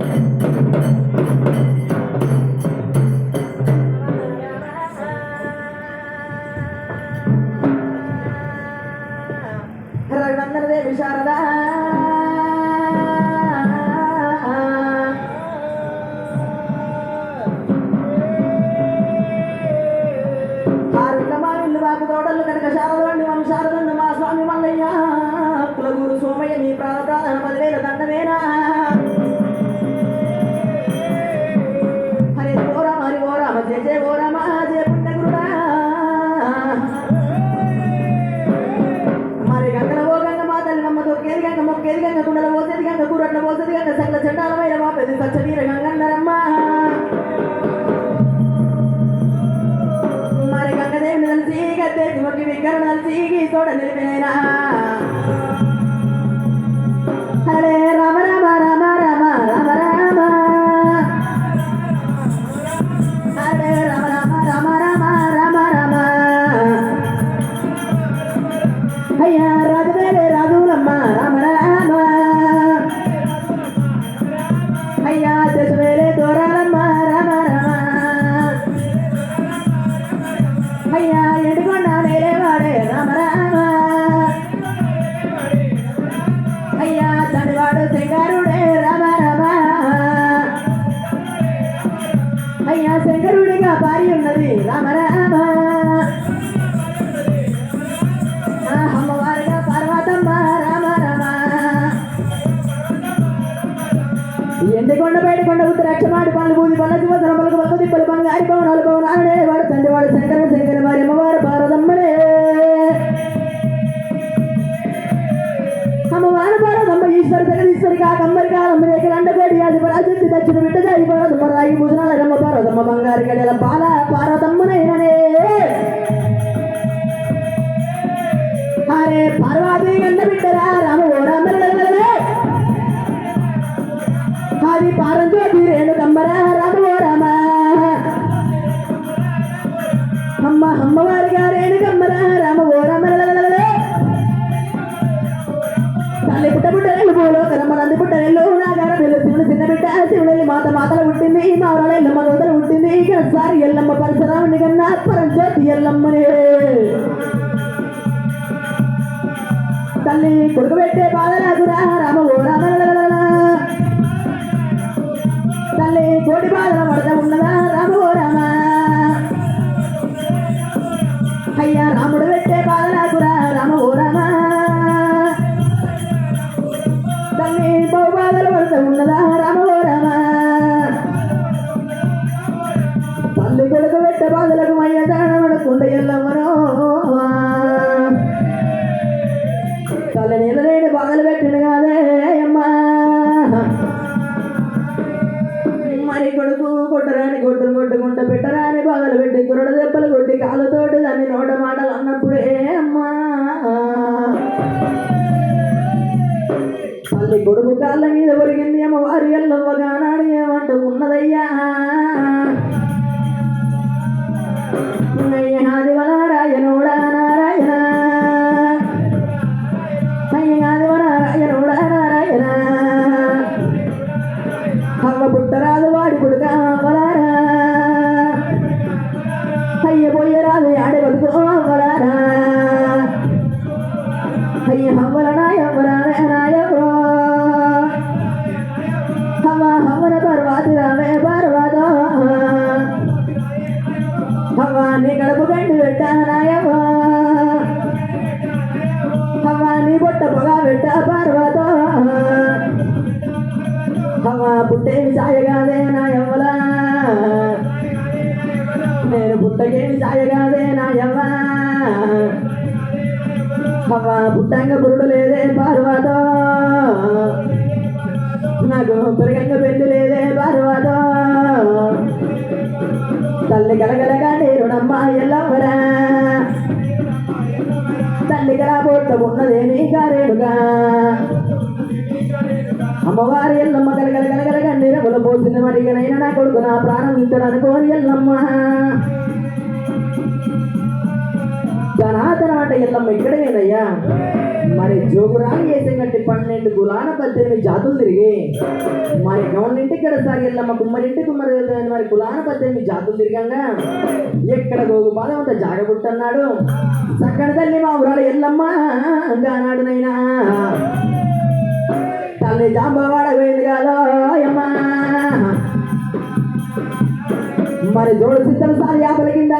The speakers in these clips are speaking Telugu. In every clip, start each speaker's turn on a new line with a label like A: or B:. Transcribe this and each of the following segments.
A: Thank you. కలిసి గద్దెకి మొక్కి విగ్గర కలిసి నిలిపినైనా. హరే రామ రామ రామ రామ ఎండికొండ బయటకొండ ఉత్తరాక్షమాడి పనులు బూది పనుల శివసరం పలుకు పలుకు తిప్పలు బంగారి పవనాలు పవనాలనే వాడు తండ్రి వాడు శంకర శంకర వారి అమ్మవారు భారతమ్మనే అమ్మవారు భారతమ్మ ఈశ్వర జగదీశ్వరి కాకమ్మరి కాలమ్మ రేఖలు అండగోడి అది పరాశక్తి దక్షిణ బిడ్డ దాయి భారతమ్మ రాగి భూషణాల రమ్మ భారతమ్మ బంగారు గడియల బాల భారతమ్మనైననే అరే పార్వతి గన్న బిడ్డరా రామ అది పారంజ్యోతి రేణు కమ్మరా రామ రామ. అమ్మ అమ్మవారి గారేణు కమ్మరా రామ ఓ రామ. తల్లి పుట్ట పుట్ట నెల్లు పూలో కరమ్మ నంది పుట్ట నెల్లు నాగార నెల్లు శివుడు చిన్న బిడ్డ శివుడు మాత మాతలు ఉంటుంది మా వరాల ఎల్లమ్మ గోతలు పుట్టింది సారి ఎల్లమ్మ పరశురాముని కన్నా పరంజ్యోతి ఎల్లమ్మనే. తల్లి కొడుకు పెట్టే బాధ బాధలాగురా రామ ఓ కోటి బాధల పడత ఉన్నదా? రామ ఓ రామ. అయ్యా రాముడు పెట్టే బాధలాగురా రామ ఓ రామ తల్లి బహు బాధలు పడత ఉన్నదా? తల్లి కొడుకు కాళ్ళ మీద ఒరిగింది అమ్మ వారి ఎల్లవ్వగా నాడు ఏమంటూ ఉన్నదయ్యా అయ్యాది నారాయణోడా నారాయణ అయ్యాది నారాయణోడా నారాయణ అవ్వ పుట్టరాదు వాడి పుడక అవలారా అయ్య పోయరాదు ఆడే బతుకు అవలారా అయ్య అవ్వల కాదే నా నాయవ్వలా నేను పుట్టకేమి సాయగాదే నాయవ్వ అవ్వ పుట్టంగ పురుడు లేదే పార్వతో. నాకు పెరగంగ పెళ్ళి లేదే పార్వతో. తల్లి గలగలగా నేరునమ్మ ఎల్లవరా తల్లి గల ఉన్నదేమీ కారేడుగా అమ్మవారి పోసింది నా కొడుకు నా ప్రాణం ఇచ్చడానికి కోరి ఎల్లమ్మ సనాతన అంట ఎల్లమ్మ ఇక్కడేనయ్యా మరి జోగురాలు కంటే పన్నెండు గులాన పద్దెనిమిది జాతులు తిరిగి మరి గవర్నమెంట్ ఇక్కడ సాగిల్లమ్మ కుమ్మరింటి కుమ్మరి వెళ్ళిన మరి కులాన పద్దెనిమిది జాతులు తిరిగంగా. ఎక్కడ గోగు బాధ అంత జాగబుట్టన్నాడు. సక్కడ తల్లి మా ఊరాలు ఎల్లమ్మ అన్నాడు నైనా తల్లి జాంబవాడ పోయింది కాదో మరి జోడు సిద్ధం సారి యాపల కింద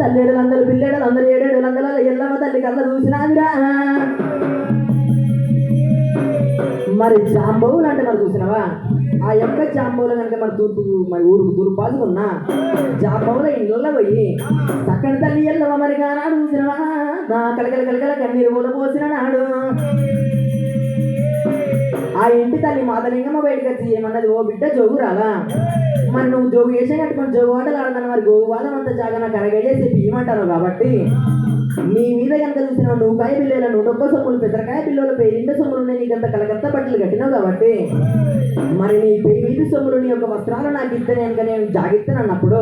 A: తల్లేడు వందలు పిల్లేడు వందలు ఏడేడు వందల ఎల్లమ్మ తల్లి కళ్ళ చూసినాదిరా మరి జాంబవులు అంటే మనం చూసినావా? ఆ యొక్క జాంబవులు కనుక మన తూర్పు మరి ఊరుకు తూర్పు పాదుకున్నా జాంబవుల ఇళ్ళ పోయి సక్కడి తల్లి ఎల్లవ మరి కానాడు చూసినవా? నా కలకల కలకల కన్నీరు మూల పోసిన నాడు. ఆ ఇంటి తల్లి మాతలింగమ్మ బయటకు వచ్చి ఏమన్నది ఓ బిడ్డ జోగు రాలా మరి నువ్వు జోగు చేసేటట్టు కట్టుకొని జోగు ఆటలు ఆడతాను మరి గోగు వాదం అంత జాగా నాకు అరగేసి ఇవ్వమంటారు కాబట్టి నీ మీద కనుక చూసిన నువ్వు కాయ పిల్లల ఒక్క సొమ్ములు పెద్దకాయ పిల్లల పేరింట సొమ్ములు ఉన్నాయి నీకంత కలకత్త బట్టలు కట్టినావు కాబట్టి మరి నీ పేరు వీధి సొమ్ములు నీ యొక్క వస్త్రాలు నాకు ఇద్దరు కనుక నేను జాగిస్తాను అన్నప్పుడు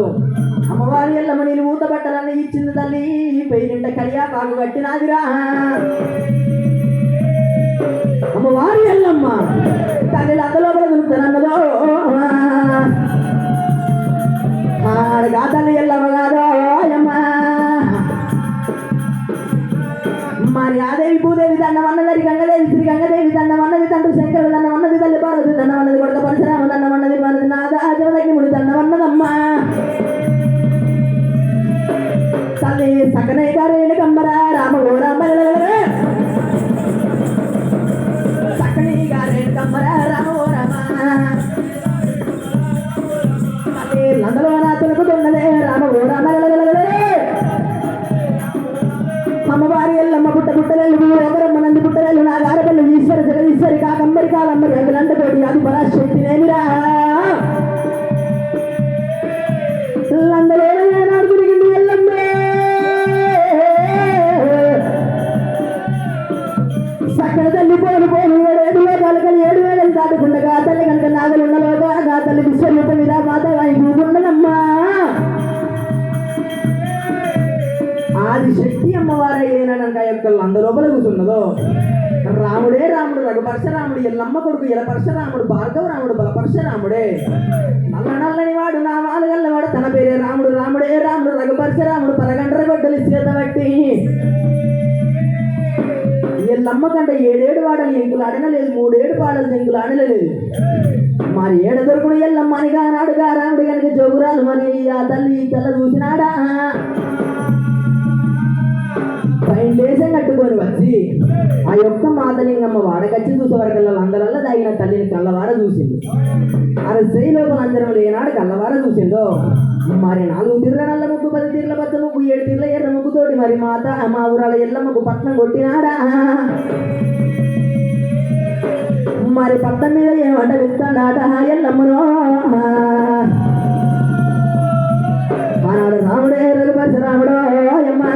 A: అమ్మవారి ఎల్లమ్మ నేను మూత బట్టలన్నీ ఇచ్చింది తల్లి పేరింట కలియా పాకు కట్టినాదిరా. అమ్మవారి ఎల్లమ్మ తల్లి అందులో దొరుకుతానన్నదో అన్నదో తల్లి ఎల్లమ్మ కాదో మరి ఆదేవి భూదేవి దండం అన్నది గంగదేవి శ్రీ గంగదేవి దండం అన్నది తండ్రి శంకరు దండం అన్నది తల్లి పార్వతి దండం అన్నది కొడుక పరశురామ దండం అన్నది మనది నాద ఆచమదగ్నిముడి దండం అన్నదమ్మా. తల్లి సకనే గారు కమ్మరా రామ ఓ దొన్నదే రామ ఓ రామ అమ్మవారి ఎల్లమ్మ పుట్ట పుట్టలేళ్ళు ఎవరమ్మ నంది పుట్టలేళ్ళు నా గారపల్లి ఈశ్వర జగదీశ్వరి కాకమ్మరి కాలమ్మరి అందులంట కోటి అది పరాశక్తి నేమిరా లందలో ఏనాడు తిరిగింది ఎల్లమ్మే సకల తల్లి పోలు పోలు ఏడు వేదాలు కలి ఏడు వేలు దాటుకుండగా తల్లి కనుక నాగలున్నలోగా ఆ తల్లి విశ్వరూప మీద మాత ఉండదమ్మా అది శక్తి అమ్మవారైన యొక్క అందలోపల కూర్చున్నదో. రాముడే రాముడు రఘుపరశరాముడు ఎల్లమ్మ కొడుకు ఎలపరశరాముడు భార్గవ రాముడు బలపరశరాముడే. నల్ల నల్లని వాడు నామాలు గల్లవాడు తన పేరే రాముడు రాముడే రాముడు రఘుపరశరాముడు పరగంటర గొడ్డలు చేత బట్టి ఎల్లమ్మ కంటే ఏడేడు వాడలు ఎంకులు ఆడనలేదు మూడేడు పాడలు ఎంకులు ఆడలేదు మరి ఏడ దొరుకుడు ఎల్లమ్మ అని కానాడుగా రాముడు కనుక జోగురాలు మరి ఆ తల్లి తల్ల చూసినాడా? పైన చేసే కట్టుకొని వచ్చి ఆ యొక్క మాతలింగమ్మ వాడకచ్చి చూసే వరకు అందరల్లా తల్లిని కళ్ళవార చూసింది అరే స్త్రీ లోపల అందరం లేనాడు కళ్ళవార చూసిందో మరి నాలుగు తీర్ల నల్ల ముగ్గు పది తీర్ల పచ్చ ముగ్గు ఏడు తీర్ల ఎర్ర ముగ్గుతోటి మరి మాత మా ఊరాల ఎల్లమ్మకు పట్నం కొట్టినాడా? మరి పట్టం మీద ఏమంట విస్తాడాట ఎల్లమ్మను? ఆనాడు రాముడే రఘుపతి రాముడో అమ్మా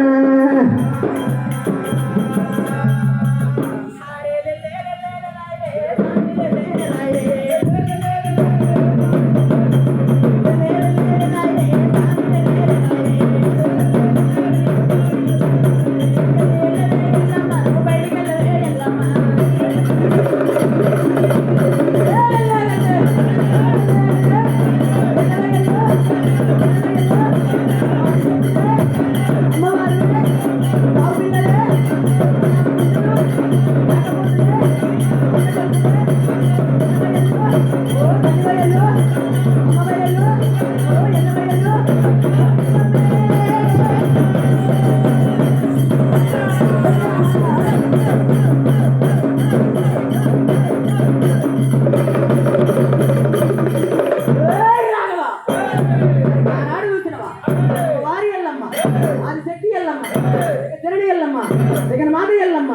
A: జనని ఎల్లమ్మ, జగన్ ఎల్లమ్మ,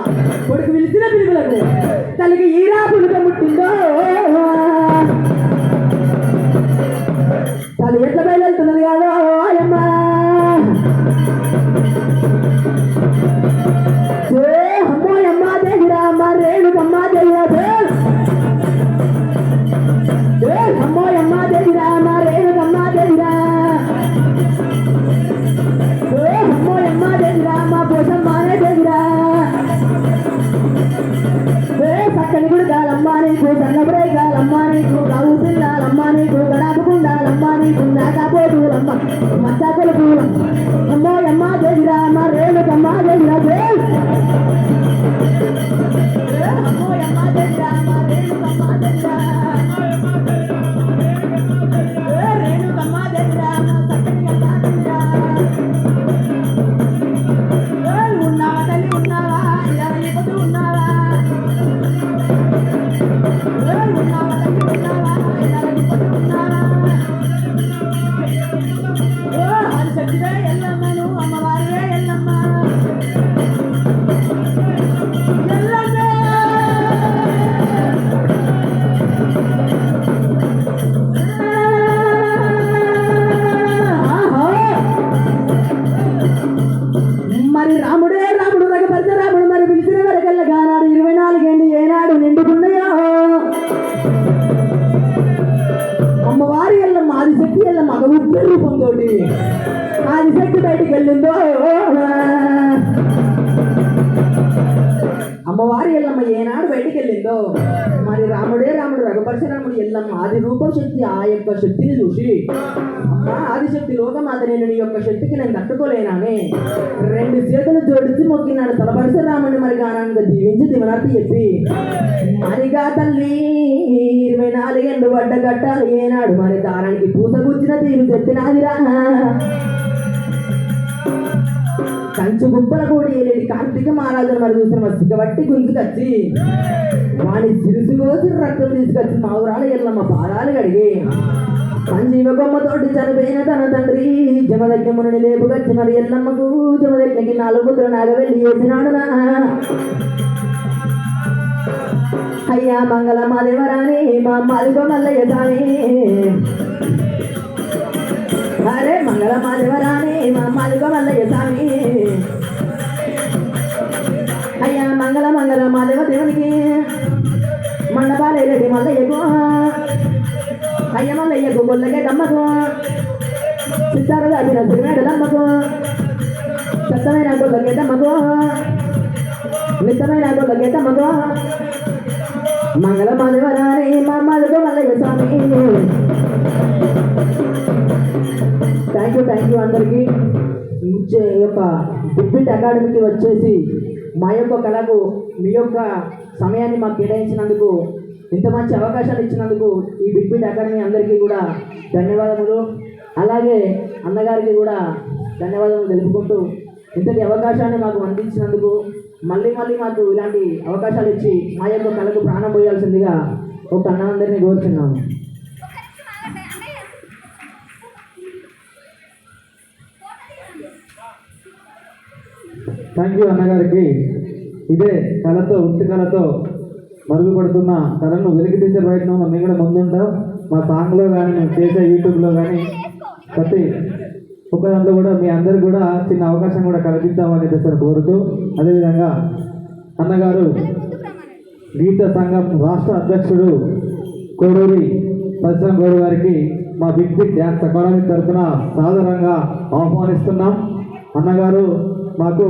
A: కొడుకు పిలిచిన పిలుపులకు తల్లికి ఈరా పులుక ముట్టిందో బయటికి వెళ్ళిందో అమ్మవారి ఎల్లమ్మ ఏనాడు బయటికి వెళ్ళిందో? మరి రాముడే రాముడు రఘుపరశురాముడు ఎల్లమ్మ ఆది రూపం శక్తి ఆ యొక్క శక్తిని చూసి అమ్మా ఆదిశక్తి లోకమాత నేను నీ యొక్క శక్తికి నేను తట్టుకోలేనానే రెండు చేతులు జోడించి మొక్కినాడు తలపరశురాముడిని మరి గానంగా దీవించి దివనార్తి చెప్పి మరిగా తల్లి ఇరవై నాలుగేళ్ళు వడ్డ కట్టాలి. ఏనాడు మరి దారానికి పూత కూర్చిన తీరు చెప్పినాదిరా. కంచు గుప్పల కూడా ఏలేని కార్తీక మహారాజును మరి చూసిన మరి సిగ్గబట్టి గుంజుకొచ్చి వాని సిరుసు కోసి రక్తం తీసుకొచ్చి మా ఊరాలు ఎల్లమ్మ పాదాలు కడిగి సంజీవ బొమ్మతోటి చనిపోయిన తన తండ్రి జమదగ్యముని లేపుకొచ్చి మరి ఎల్లమ్మకు జమదగ్నికి నాలుగు పుత్రులు నాగవెళ్ళి వేసినాడు నా అయ్యా మంగళ మాదేవరాని మా మాదిగో మల్లయ్య సామి అరే మంగళ మాధవరాణి మా మాలిక మల్లయ్య స్వామి. అయ్యా మంగళ మంగళ మాధవ దేవునికి మండపాలేటి మల్లయ్యకు. అయ్య మల్లయ్యకు గొల్లగే దమ్మకు. సితార దాటిన సిరిమేడలమ్మకు సత్తమైన గొల్లగే దమ్మకు. మిత్తమైన గొల్లగే దమ్మకు. మంగళ మాధవరాణి మా మాలిక Mallayya Swamy. Thank you thank you అందరికీ. ఇచ్చే ఈ యొక్క బిగ్బిట్ అకాడమీకి వచ్చేసి మా యొక్క కళకు మీ యొక్క సమయాన్ని మాకు కేటాయించినందుకు ఇంత మంచి అవకాశాలు ఇచ్చినందుకు ఈ బిగ్బిట్ అకాడమీ అందరికీ కూడా ధన్యవాదములు. అలాగే అన్నగారికి కూడా ధన్యవాదాలు తెలుపుకుంటూ ఇంతటి అవకాశాన్ని మాకు అందించినందుకు మళ్ళీ మళ్ళీ మాకు ఇలాంటి అవకాశాలు ఇచ్చి మా యొక్క కళకు ప్రాణం పోయాల్సిందిగా ఒక అన్నందరినీ కోరుతున్నాము
B: థ్యాంక్ యూ అన్నగారికి. ఇదే కళతో వృత్తి కళతో మరుగుపడుతున్న కళను వెలికి తీసే ప్రయత్నంలో మేము కూడా ముందుంటాం. మా సాంగ్లో కానీ మేము చేసే యూట్యూబ్లో కానీ ప్రతి ఒక్క దాంట్లో కూడా మీ అందరికి కూడా చిన్న అవకాశం కూడా కల్పిద్దామని చెప్పేసి కోరుతూ అదేవిధంగా అన్నగారు గీత సంఘం రాష్ట్ర అధ్యక్షుడు కోడూరి పరిశ్రమ గౌడ్ గారికి మా బిగ్ బిగ్ డ్యాన్స్ అకాడమీ తరఫున సాధారణంగా ఆహ్వానిస్తున్నాం. అన్నగారు మాకు